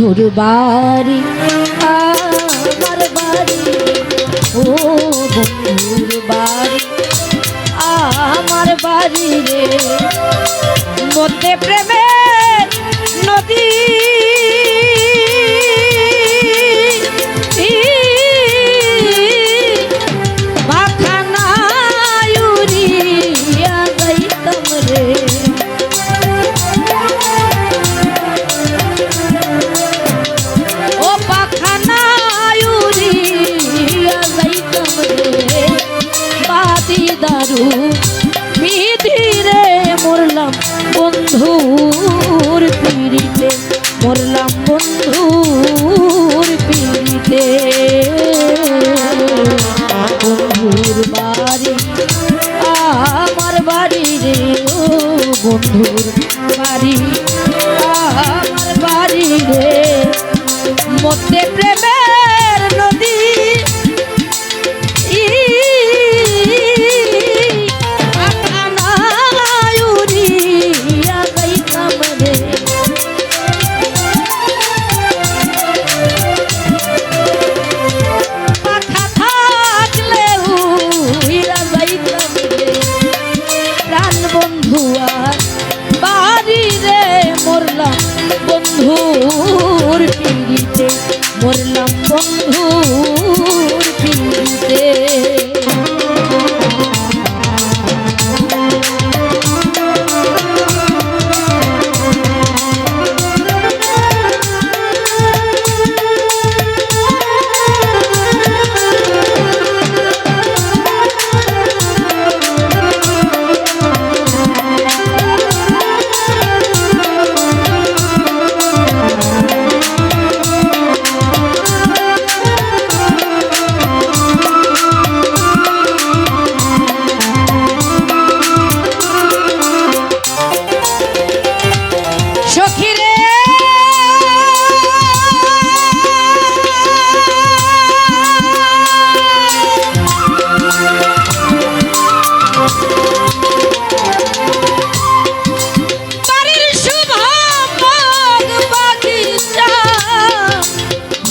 বন্ধুর বাড়ি আমার বাড়ি ও বাড়ি আমার বাড়ি রে। মধ্যে প্রেমের বন্ধুর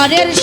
ঘরের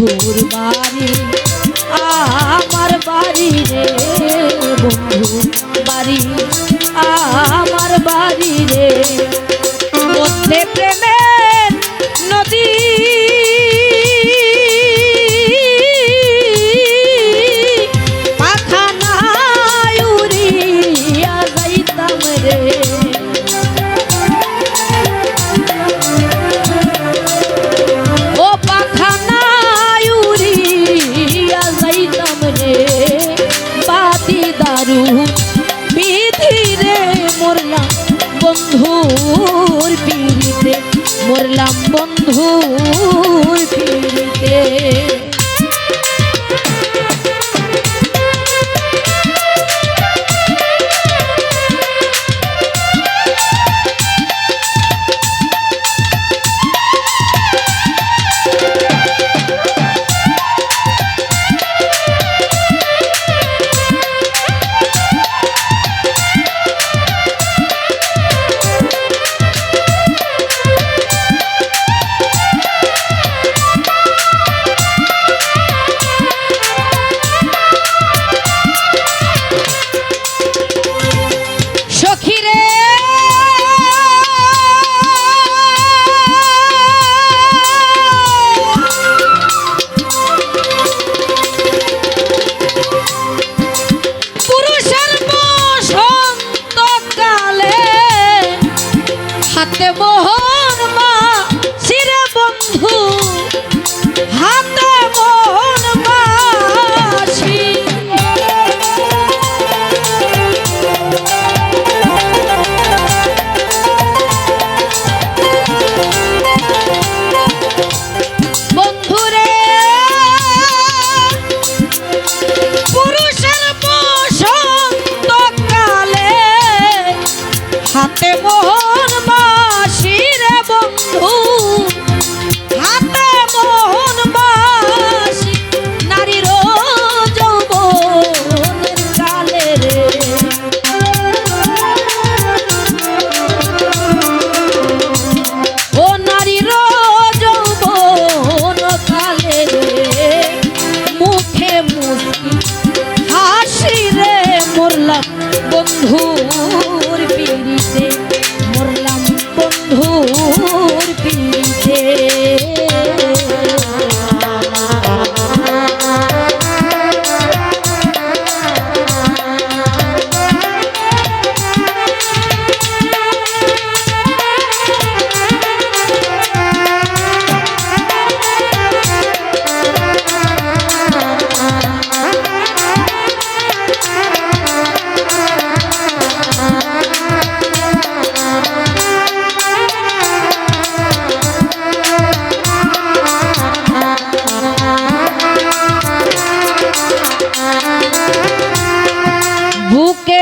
বন্ধুর বাড়ি আমার বাড়ি রে বন্ধুর বাড়ি আমার বাড়ি রে। প্রেমে হাতে মোহর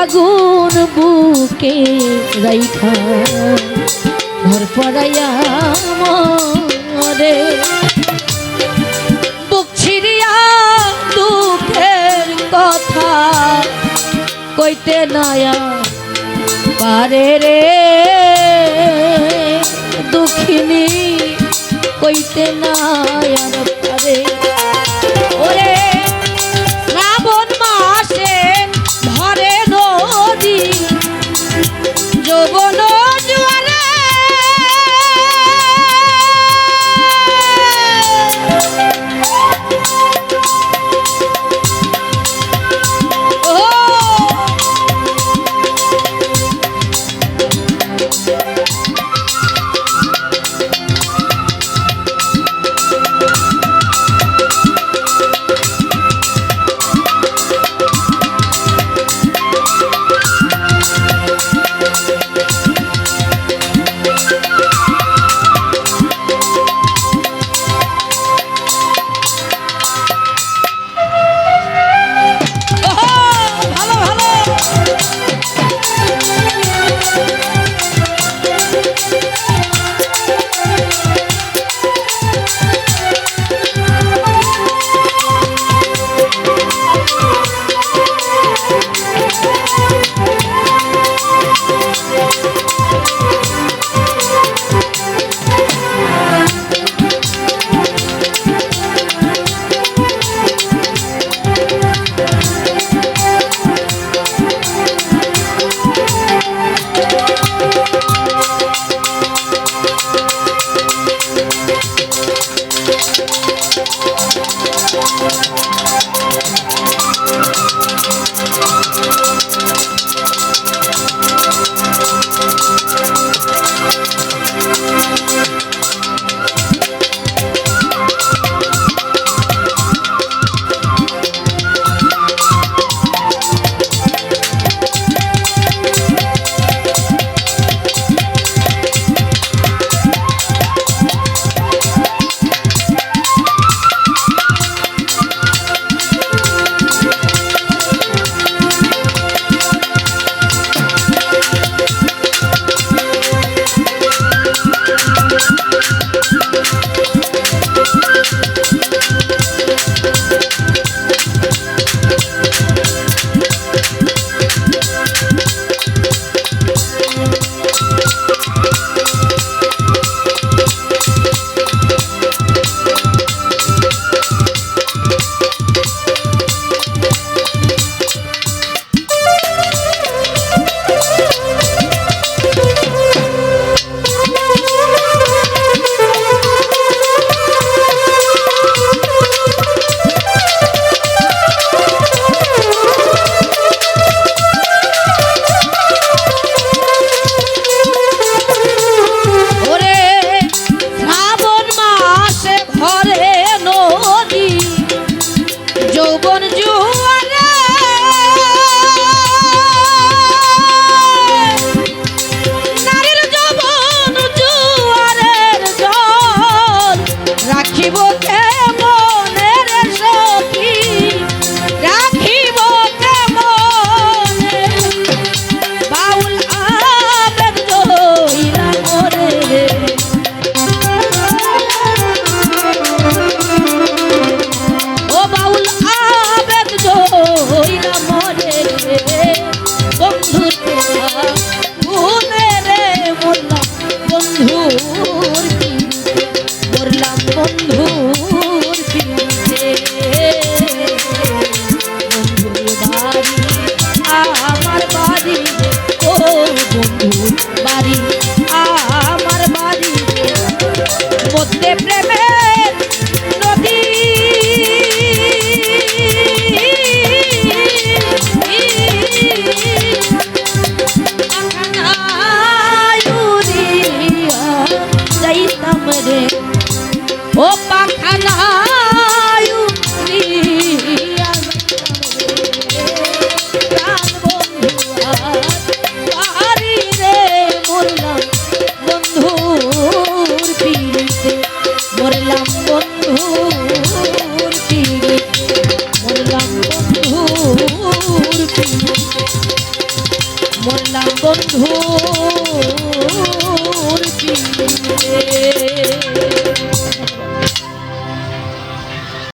আগুন বুকে রাইখা, ঘর পড়াইয়া মরে। বুক ছিড়িয়া দুঃখের কথা কইতে নায়া পারে রে। দুঃখিনী কইতে নায়ার পারে। de plebeyo.